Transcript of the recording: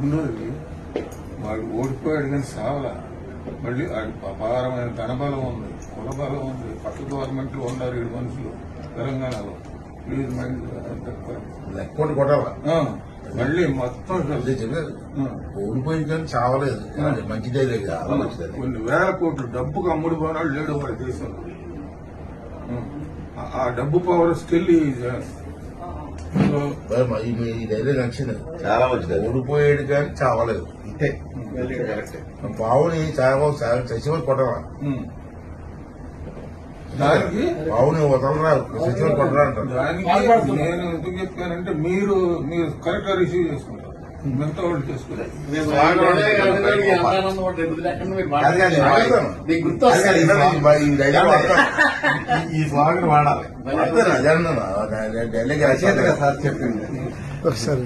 రెండోది వాడు ఓడిపోయాడు కానీ సావలా. మళ్ళీ అపారమైన ధనబలం ఉంది కుల బలం ఉంది. పక్క గవర్నమెంట్లో ఉన్నారు ఏడు మనుషులు తెలంగాణలో. ప్లీజ్ మైండ్ మళ్ళీ మొత్తం ఓడిపోయింది కానీ చావలేదు. మంచిదే కొన్ని వేల కోట్లు డబ్బుకు అమ్ముడు పోనాడు లేడు వాడి దేశంలో. ఆ- డబ్బు పవర్ స్టిల్ ఈ నచ్చింది. చాలా మంచిది. ఓడిపోయాడు కానీ చావలేదు. ఇంతే. బావుని చావ చచ్చిపోయి కొట్టాలా దానికి బావుని వదలరా చచ్చిపోయి కొట్టరా అంటారు. దానికి నేను ఎందుకు చెప్పానంటే మీరు మీరు కరెక్ట్గా రిసీవ్ చేసుకుంటారు. మిగతా వాళ్ళు ఇలా ఈ స్వాగతం వాడాలి. ఢిల్లీకి రచయితగా రాసేది సార్ చెప్పింది. ఒకసారి.